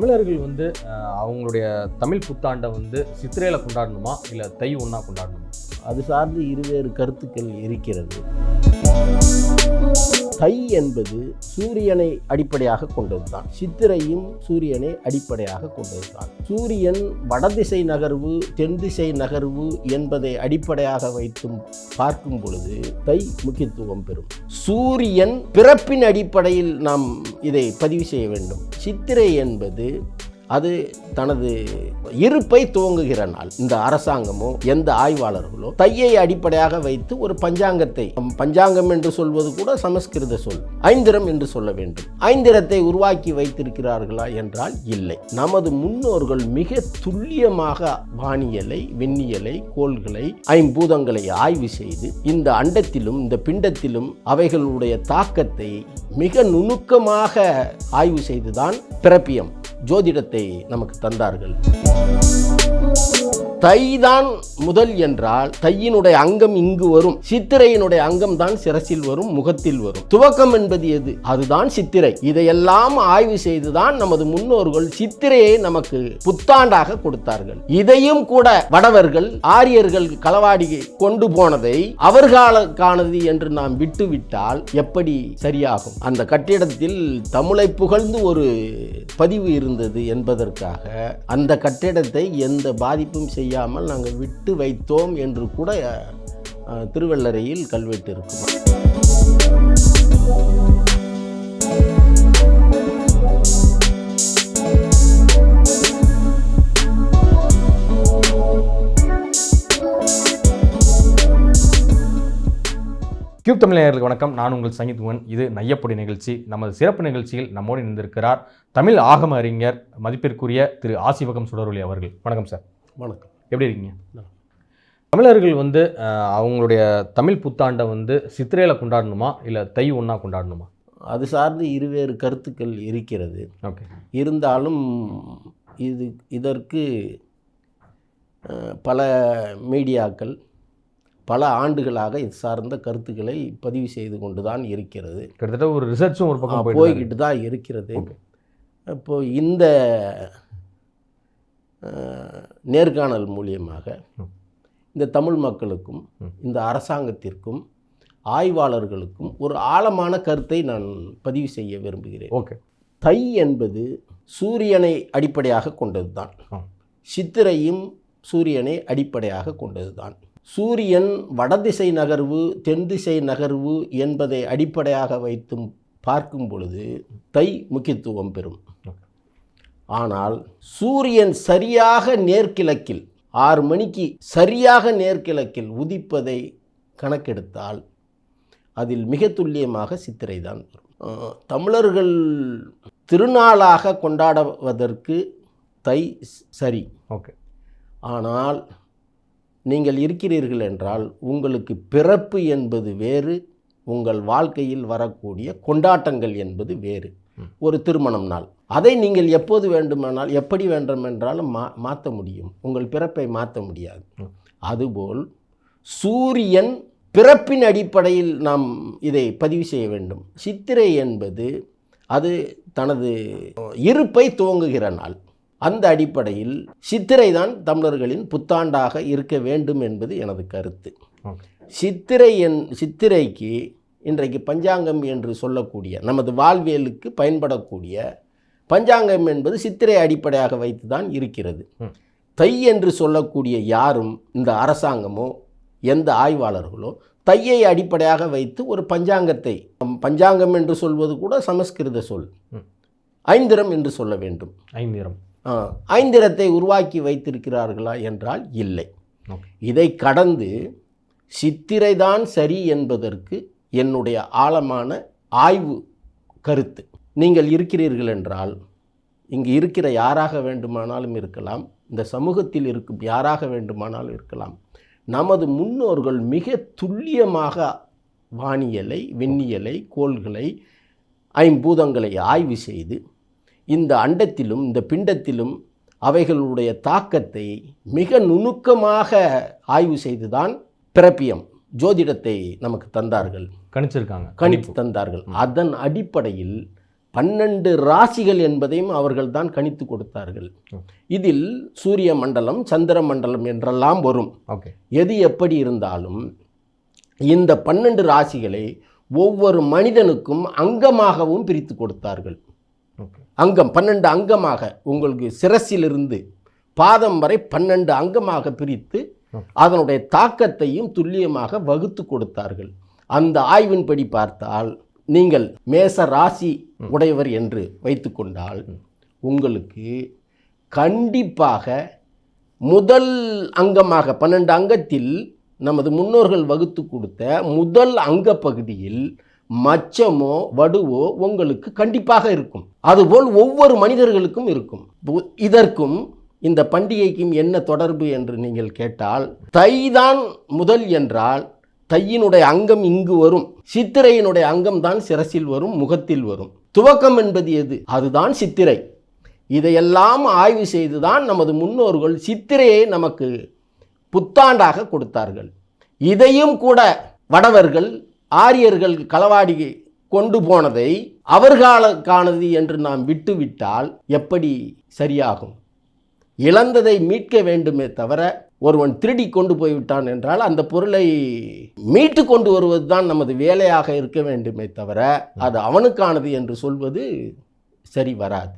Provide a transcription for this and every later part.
தமிழர்கள் வந்து அவங்களுடைய தமிழ் புத்தாண்டை வந்து சித்திரையில் கொண்டாடணுமா? இல்லை தை ஒன்றா கொண்டாடணுமா? அது சார்ந்து இருவேறு கருத்துக்கள் இருக்கிறது. தை என்பது சூரியனை அடிப்படையாக கொண்டதுதான். சித்திரையும் சூரியனை அடிப்படையாக கொண்டதுதான். சூரியன் வடதிசை நகர்வு தென் திசை நகர்வு என்பதை அடிப்படையாக வைத்தும் பார்க்கும் பொழுது தை முக்கியத்துவம் பெறும். சூரியன் பிறப்பின் அடிப்படையில் நாம் இதை பதிவு செய்ய வேண்டும். சித்திரை என்பது அது தனது இருப்பை துவங்குகிற நாள். இந்த அரசாங்கமோ எந்த ஆய்வாளர்களோ தையை அடிப்படையாக வைத்து ஒரு பஞ்சாங்கத்தை பஞ்சாங்கம் என்று சொல்வது கூட சமஸ்கிருத சொல் ஐந்திரம் என்று சொல்ல வேண்டும். ஐந்திரத்தை உருவாக்கி வைத்திருக்கிறார்களா என்றால் இல்லை. நமது முன்னோர்கள் மிக துல்லியமாக வானியலை விண்ணியலை கோள்களை ஐம்பூதங்களை ஆய்வு செய்து இந்த அண்டத்திலும் இந்த பிண்டத்திலும் அவைகளுடைய தாக்கத்தை மிக நுணுக்கமாக ஆய்வு செய்துதான் பிறப்பியம். ஜோதிடத்தை நமக்கு தந்தார்கள். தைதான் முதல் என்றால் தையினுடைய அங்கம் இங்கு வரும். சித்திரையினுடைய அங்கம் தான் சிரசில் வரும் முகத்தில் வரும். துவக்கம் என்பது எது? அதுதான் சித்திரை. இதையெல்லாம் ஆய்வு செய்துதான் நமது முன்னோர்கள் சித்திரையை நமக்கு புத்தாண்டாக கொடுத்தார்கள். இதையும் கூட வடவர்கள் ஆரியர்கள் களவாடி கொண்டு போனதை அவர்களுக்கானது என்று நாம் விட்டுவிட்டால் எப்படி சரியாகும்? அந்த கட்டிடத்தில் தமிழை புகழ்ந்து ஒரு பதிவு இருந்தது என்பதற்காக அந்த கட்டிடத்தை எந்த பாதிப்பும் செய்யாமல் நாங்கள் விட்டு வைத்தோம் என்று கூட திருவள்ளரையில் கல்வெட்டு இருக்கும். கியூப் தமிழர்களுக்கு வணக்கம். நான் உங்கள் சங்கீத்வன் இது நையப்பொடி நிகழ்ச்சி. நமது சிறப்பு நிகழ்ச்சியில் நம்மோடு இணைந்திருக்கிறார் தமிழ் ஆகம அறிஞர் மதிப்பிற்குரிய திரு ஆசிவகம் சுடரொலி அவர்கள். வணக்கம் சார். வணக்கம். எப்படி இருக்கீங்க. தமிழர்கள் வந்து அவங்களுடைய தமிழ் புத்தாண்டை வந்து சித்திரையில கொண்டாடணுமா? இல்ல தை ஒண்ணா கொண்டாடணுமா? அது சார்ந்து இருவேறு கருத்துக்கள் இருக்கிறது. ஓகே. இருந்தாலும் இது இதற்கு பல மீடியாக்கள் பல ஆண்டுகளாக இது சார்ந்த கருத்துக்களை பதிவு செய்து கொண்டு தான் இருக்கிறது. கிட்டத்தட்ட ஒரு ரிசர்ச்சும் ஒரு பக்கம் போயிட்டு போய்கிட்டு தான் இருக்கிறது. Okay. இப்போ இந்த நேர்காணல் மூலியமாக. இந்த தமிழ் மக்களுக்கும். இந்த அரசாங்கத்திற்கும் ஆய்வாளர்களுக்கும் ஒரு ஆழமான கருத்தை நான் பதிவு செய்ய விரும்புகிறேன் ஓகே தை என்பது சூரியனை அடிப்படையாக கொண்டதுதான் ஆ. சித்திரையும் சூரியனை அடிப்படையாக கொண்டதுதான் சூரியன் வடதிசை நகர்வு தென் திசை நகர்வு என்பதை அடிப்படையாக வைத்தும் பார்க்கும் பொழுது தை முக்கியத்துவம் பெறும். ஆனால் சூரியன் சரியாக நேர்கிழக்கில் ஆறு மணிக்கு சரியாக நேர்கிழக்கில் உதிப்பதை கணக்கெடுத்தால் அதில் மிக துல்லியமாக சித்திரை தான் வரும். தமிழர்கள் திருநாளாக கொண்டாடுவதற்கு தை சரி. ஓகே. ஆனால் நீங்கள் இருக்கிறீர்கள் என்றால் உங்களுக்கு பிறப்பு என்பது வேறு உங்கள் வாழ்க்கையில் வரக்கூடிய கொண்டாட்டங்கள் என்பது வேறு. ஒரு திருமணம் நாள். அதை நீங்கள் எப்போது வேண்டுமானால் எப்படி வேண்டுமென்றாலும் மா மாற்ற முடியும். உங்கள் பிறப்பை மாற்ற முடியாது. அதுபோல் சூரியன் பிறப்பின் அடிப்படையில் நாம் இதை பதிவு செய்ய வேண்டும். சித்திரை என்பது அது தனது இருப்பை துவங்குகிற நாள். அந்த அடிப்படையில் சித்திரை தான் தமிழர்களின் புத்தாண்டாக இருக்க வேண்டும் என்பது எனது கருத்து. சித்திரை என் சித்திரைக்கு இன்றைக்கு பஞ்சாங்கம் என்று சொல்லக்கூடிய நமது வாழ்வியலுக்கு பயன்படக்கூடிய பஞ்சாங்கம் என்பது சித்திரை அடிப்படையாக வைத்து தான் இருக்கிறது. தை என்று சொல்லக்கூடிய யாரும் இந்த அரசாங்கமோ எந்த ஆய்வாளர்களோ தையை அடிப்படையாக வைத்து ஒரு பஞ்சாங்கத்தை பஞ்சாங்கம் என்று சொல்வது கூட சமஸ்கிருத சொல். ஐந்திரம் என்று சொல்ல வேண்டும். ஐந்திரம். ஐந்திரத்தை உருவாக்கி வைத்திருக்கிறார்களா என்றால் இல்லை. இதை கடந்து சித்திரைதான் சரி என்பதற்கு என்னுடைய ஆழமான ஆய்வு கருத்து. நீங்கள் இருக்கிறீர்கள் என்றால் இங்கு இருக்கிற யாராக வேண்டுமானாலும் இருக்கலாம் இந்த சமூகத்தில் இருக்கும் யாராக வேண்டுமானாலும் இருக்கலாம். நமது முன்னோர்கள் மிக துல்லியமாக வானியலை விண்ணியலை கோள்களை ஐம்பூதங்களை ஆய்வு செய்து இந்த அண்டத்திலும் இந்த பிண்டத்திலும் அவைகளுடைய தாக்கத்தை மிக நுணுக்கமாக ஆய்வு செய்துதான் பிறப்பியம். ஜோதிடத்தை நமக்கு தந்தார்கள். கணிச்சிருக்காங்க. கணித்து தந்தார்கள். அதன் அடிப்படையில் பன்னெண்டு ராசிகள் என்பதையும் அவர்கள் தான் கணித்து கொடுத்தார்கள். இதில் சூரிய மண்டலம் சந்திர மண்டலம் என்றெல்லாம் வரும். ஓகே. எது எப்படி இருந்தாலும் இந்த பன்னெண்டு ராசிகளை ஒவ்வொரு மனிதனுக்கும் அங்கமாகவும் பிரித்து கொடுத்தார்கள். அங்கம் பன்னெண்டு அங்கமாக உங்களுக்கு சிரசிலிருந்து பாதம் வரை பன்னெண்டு அங்கமாக பிரித்து அதனுடைய தாக்கத்தையும் துல்லியமாக வகுத்து கொடுத்தார்கள். அந்த ஆய்வின்படி பார்த்தால் நீங்கள் மேச ராசி உடையவர் என்று வைத்துக்கொண்டால் உங்களுக்கு கண்டிப்பாக முதல் அங்கமாக பன்னெண்டு அங்கத்தில் நமது முன்னோர்கள் வகுத்து கொடுத்த முதல் அங்க பகுதியில் மச்சமோ வடுவோ உங்களுக்கு கண்டிப்பாக இருக்கும். அதுபோல் ஒவ்வொரு மனிதர்களுக்கும் இருக்கும். பு- இதற்கும் இந்த பண்டிகைக்கும் என்ன தொடர்பு என்று நீங்கள் கேட்டால் தைதான் முதல் என்றால் தையினுடைய அங்கம் இங்கு வரும். சித்திரையினுடைய அங்கம் தான் சிரசில் வரும் முகத்தில் வரும். துவக்கம் என்பது எது? அதுதான் சித்திரை. இதையெல்லாம் ஆய்வு செய்துதான் நமது முன்னோர்கள் சித்திரையை நமக்கு புத்தாண்டாக கொடுத்தார்கள். இதையும் கூட வடவர்கள் ஆரியர்கள் களவாடி கொண்டு போனதை அவர்களுக்கானது என்று நாம் விட்டுவிட்டால் எப்படி சரியாகும்? இழந்ததை மீட்க வேண்டுமே தவிர ஒருவன் திருடி கொண்டு போய்விட்டான் என்றால் அந்த பொருளை மீட்டு கொண்டு வருவது தான் நமது வேலையாக இருக்க வேண்டுமே தவிர அது அவனுக்கானது என்று சொல்வது சரி வராது.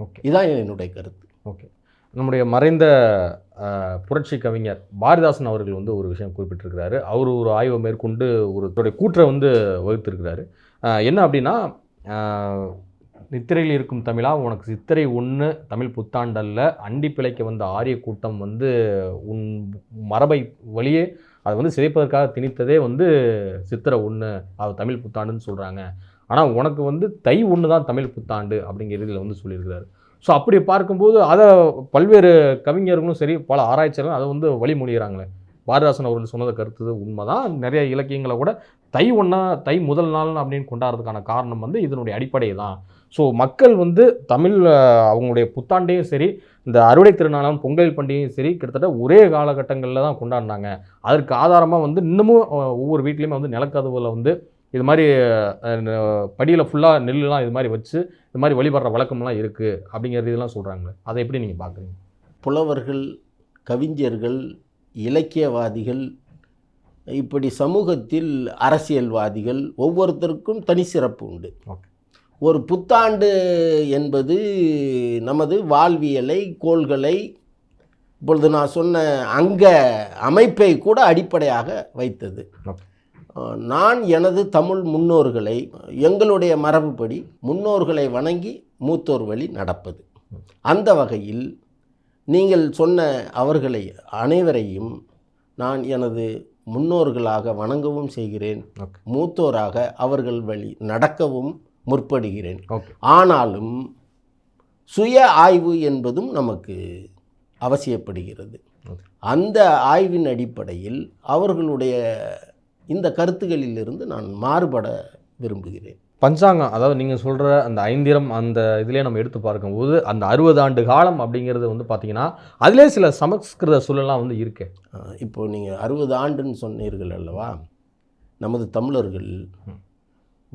ஓகே. இதுதான் என்னுடைய கருத்து. ஓகே. நம்முடைய மறைந்த புரட்சி கவிஞர் பாரதிதாசன் அவர்கள் வந்து ஒரு விஷயம் குறிப்பிட்டிருக்கிறாரு. அவர் ஒரு ஆய்வை மேற்கொண்டு ஒரு தன்னுடைய கூற்றை வந்து வகுத்திருக்கிறாரு. என்ன அப்படின்னா நித்திரையில் இருக்கும் தமிழா உனக்கு சித்திரை ஒன்று தமிழ் புத்தாண்டல்ல. அண்டி பிழைக்க வந்த ஆரிய கூட்டம் வந்து உன் மரபை வழியே அதை வந்து சிதைப்பதற்காக திணித்ததே வந்து சித்திரை ஒன்று அது தமிழ் புத்தாண்டுன்னு சொல்கிறாங்க ஆனால் உனக்கு வந்து தை ஒன்று தான் தமிழ் புத்தாண்டு அப்படிங்கிற இதில் வந்து சொல்லியிருக்கிறாரு. ஸோ அப்படி பார்க்கும்போது அதை பல்வேறு கவிஞர்களும் சரி பல ஆராய்ச்சியாளர்களும் அதை வந்து வழிமொழிகிறாங்களே. பாரதிதாசன் அவர்கள் சொன்னதை கருத்து உண்மைதான். நிறைய இலக்கியங்களை கூட தை ஒன்றா தை முதல் நாள் அப்படின்னு கொண்டாடுறதுக்கான காரணம் வந்து இதனுடைய அடிப்படை தான் ஸோ மக்கள் வந்து தமிழ் அவங்களுடைய புத்தாண்டையும் சரி இந்த அறுவடை திருநாளாம் பொங்கல் பண்டிகையும் சரி கிட்டத்தட்ட ஒரே காலகட்டங்களில் தான் கொண்டாடினாங்க. அதற்கு ஆதாரமாக வந்து இன்னமும் ஒவ்வொரு வீட்லேயுமே வந்து நிலக்கதவுல வந்து இது மாதிரி படியில் ஃபுல்லாக நெல்லுலாம் இது மாதிரி வச்சு இது மாதிரி வழிபடுற வழக்கம்லாம் இருக்குது அப்படிங்கிற இதெல்லாம் சொல்கிறாங்களே அதை எப்படி நீங்கள் பார்க்குறீங்க புலவர்கள் கவிஞர்கள் இலக்கியவாதிகள் இப்படி சமூகத்தில் அரசியல்வாதிகள் ஒவ்வொருத்தருக்கும் தனி சிறப்பு உண்டு. ஓகே. ஒரு புத்தாண்டு என்பது நமது வாழ்வியலை கோள்களை இப்பொழுது நான் சொன்ன அங்க அமைப்பை கூட அடிப்படையாக வைத்தது. நான் எனது தமிழ் முன்னோர்களை எங்களுடைய மரபுப்படி முன்னோர்களை வணங்கி மூத்தோர் வழி நடப்பது. அந்த வகையில் நீங்கள் சொன்ன அவர்களை அனைவரையும் நான் எனது முன்னோர்களாக வணங்கவும் செய்கிறேன். மூத்தோராக அவர்கள் வழி நடக்கவும் முற்படுகிறேன். ஆனாலும் சுய ஆய்வு என்பதும் நமக்கு அவசியப்படுகிறது. அந்த ஆய்வின் அடிப்படையில் அவர்களுடைய இந்த கருத்துகளிலிருந்து நான் மாறுபட விரும்புகிறேன். பஞ்சாங்கம் அதாவது நீங்கள் சொல்கிற அந்த ஐந்திரம் அந்த இதிலே நம்ம எடுத்து பார்க்கும்போது அந்த அறுபது ஆண்டு காலம் அப்படிங்கிறது வந்து பார்த்தீங்கன்னா அதிலே சில சமஸ்கிருத சொல்லலாம் வந்து இருக்கு. அஹ், இப்போ நீங்கள் அறுபது ஆண்டுன்னு சொன்னீர்கள் அல்லவா? நமது தமிழர்கள்.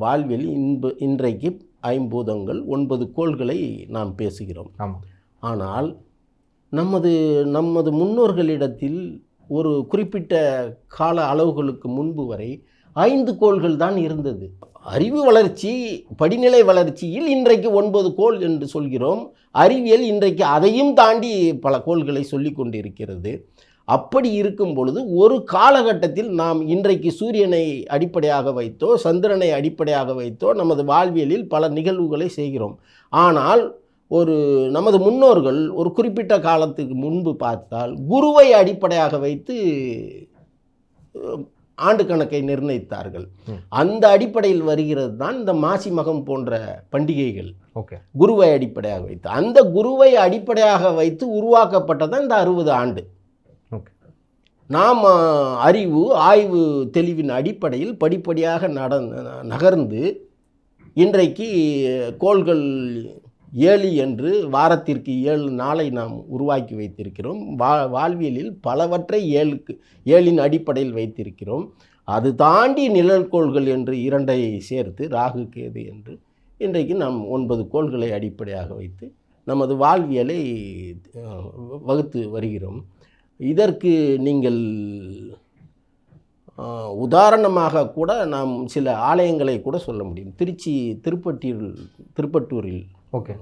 வாழ்வில் இன்ப இன்றைக்கு ஐம்பூதங்கள் ஒன்பது கோள்களை நாம் பேசுகிறோம். ஆனால் நமது நமது முன்னோர்களிடத்தில் ஒரு குறிப்பிட்ட கால அளவுகளுக்கு முன்பு வரை ஐந்து கோள்கள் தான் இருந்தது. அறிவு வளர்ச்சி படிநிலை வளர்ச்சியில் இன்றைக்கு ஒன்பது கோள் என்று சொல்கிறோம். அறிவியல் இன்றைக்கு அதையும் தாண்டி பல கோள்களை சொல்லி கொண்டிருக்கிறது. அப்படி இருக்கும் பொழுது ஒரு காலகட்டத்தில் நாம் இன்றைக்கு சூரியனை அடிப்படையாக வைத்தோ சந்திரனை அடிப்படையாக வைத்தோ நமது வாழ்வியலில் பல நிகழ்வுகளை செய்கிறோம். ஆனால் ஒரு நமது முன்னோர்கள் ஒரு குறிப்பிட்ட காலத்துக்கு முன்பு பார்த்தால் குருவை அடிப்படையாக வைத்து ஆண்டு கணக்கை நிர்ணயித்தார்கள். அந்த அடிப்படையில் வருகிறது தான் இந்த மாசி மகம் போன்ற பண்டிகைகள். ஓகே. குருவை அடிப்படையாக வைத்து அந்த குருவை அடிப்படையாக வைத்து உருவாக்கப்பட்டதான் இந்த அறுபது ஆண்டு. நாம் அறிவு ஆய்வு தெளிவின் அடிப்படையில் படிப்படியாக நட நகர்ந்து இன்றைக்கு கோள்கள் ஏழு என்று வாரத்திற்கு ஏழு நாளை நாம் உருவாக்கி வைத்திருக்கிறோம். வா வாழ்வியலில் பலவற்றை ஏழுக்கு ஏழின் அடிப்படையில் வைத்திருக்கிறோம். அது தாண்டி நிழல் கோள்கள் என்று இரண்டை சேர்த்து ராகு கேது என்று இன்றைக்கு நாம் ஒன்பது கோள்களை அடிப்படையாக வைத்து நமது வாழ்வியலை வகுத்து வருகிறோம். இதற்கு நீங்கள் உதாரணமாக கூட நாம் சில ஆலயங்களை கூட சொல்ல முடியும். திருச்சி திருப்பட்டியில் திருப்பட்டூரில் ஓகே.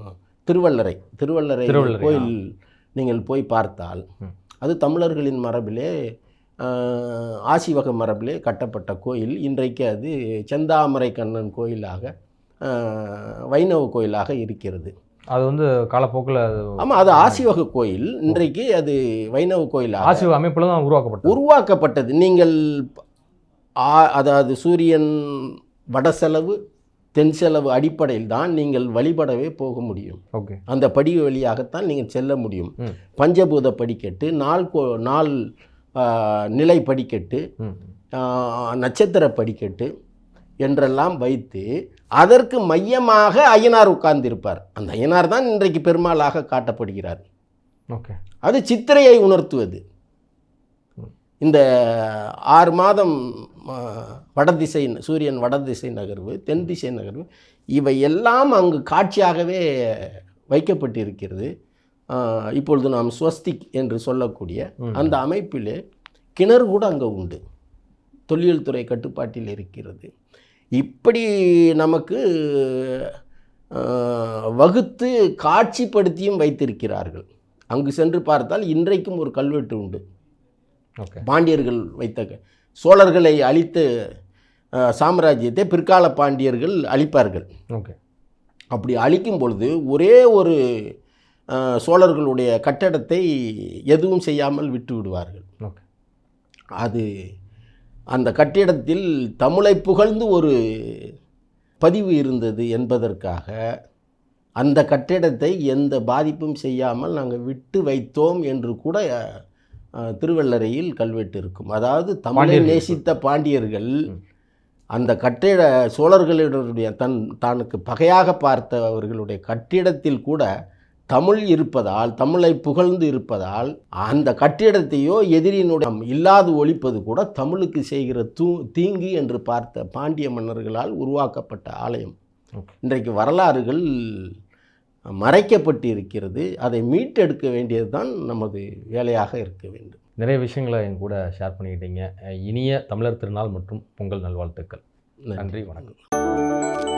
திருவள்ளரை திருவள்ளரை கோயில் நீங்கள் போய் பார்த்தால். அது தமிழர்களின் மரபிலே ஆசிவக மரபிலே கட்டப்பட்ட கோயில். இன்றைக்கு அது செந்தாமரை கண்ணன் கோயிலாக வைணவ கோயிலாக இருக்கிறது. அது வந்து காலப்போக்கில் ஆமாம் அது ஆசிவக கோயில். இன்றைக்கு அது வைணவ கோயிலாக. ஆசிவ அமைப்பில் தான் உருவாக்கப்பட்டது. உருவாக்கப்பட்டது. நீங்கள் அதாவது சூரியன் வடசெலவு தென் செலவு அடிப்படையில் தான் நீங்கள் வழிபடவே போக முடியும். ஓகே. அந்த படி வழியாகத்தான் நீங்கள் செல்ல முடியும். பஞ்சபூத படிக்கட்டு நாள் கோ நாள் நிலை படிக்கட்டு நட்சத்திர படிக்கட்டு என்றெல்லாம் வைத்து அதற்கு மையமாக ஐயனார் உட்கார்ந்திருப்பார். அந்த ஐயனார் தான் இன்றைக்கு பெருமாளாக காட்டப்படுகிறார். ஓகே. அது சித்திரையை உணர்த்துவது. இந்த ஆறு மாதம் வடதிசை சூரியன் வடதிசை நகர்வு தென் திசை நகர்வு இவை எல்லாம் அங்கு காட்சியாகவே வைக்கப்பட்டிருக்கிறது. இப்பொழுது நாம் ஸ்வஸ்திக் என்று சொல்லக்கூடிய. அந்த அமைப்பிலே கிணறு கூட அங்கே உண்டு. தொல்லியல் துறை கட்டுப்பாட்டில் இருக்கிறது. இப்படி நமக்கு வகுத்து காட்சிப்படுத்தியும் வைத்திருக்கிறார்கள். அங்கு சென்று பார்த்தால் இன்றைக்கும் ஒரு கல்வெட்டு உண்டு. பாண்டியர்கள் வைத்த சோழர்களை அழித்த சாம்ராஜ்யத்தை பிற்கால பாண்டியர்கள் அழிப்பார்கள். ஓகே. அப்படி அழிக்கும் பொழுது ஒரே ஒரு சோழர்களுடைய கட்டடத்தை எதுவும் செய்யாமல் விட்டு விடுவார்கள். ஓகே. அது அந்த கட்டிடத்தில் தமிழை புகழ்ந்து ஒரு பதிவு இருந்தது என்பதற்காக அந்த கட்டிடத்தை எந்த பாதிப்பும் செய்யாமல் நாங்கள் விட்டு வைத்தோம் என்று கூட திருவள்ளரையில் கல்வெட்டு இருக்கும் அதாவது தமிழை. நேசித்த பாண்டியர்கள். அந்த கட்டிட சோழர்களுடைய தன் தனக்கு பகையாக பார்த்தவர்களுடைய கட்டிடத்தில் கூட தமிழ் இருப்பதால் தமிழை புகழ்ந்து இருப்பதால் அந்த கட்டிடத்தையோ எதிரியினுடைய இல்லாது ஒழிப்பது கூட தமிழுக்கு செய்கிற தூ தீங்கு என்று பார்த்த பாண்டிய மன்னர்களால் உருவாக்கப்பட்ட ஆலயம். இன்றைக்கு வரலாறுகள் மறைக்கப்பட்டு இருக்கிறது அதை மீட்டெடுக்க வேண்டியது தான் நமது வேலையாக இருக்க வேண்டும். நிறைய விஷயங்களை என் கூட ஷேர் பண்ணிக்கிட்டீங்க. இனிய தமிழர் திருநாள் மற்றும் பொங்கல் நல்வாழ்த்துக்கள். நன்றி வணக்கம்.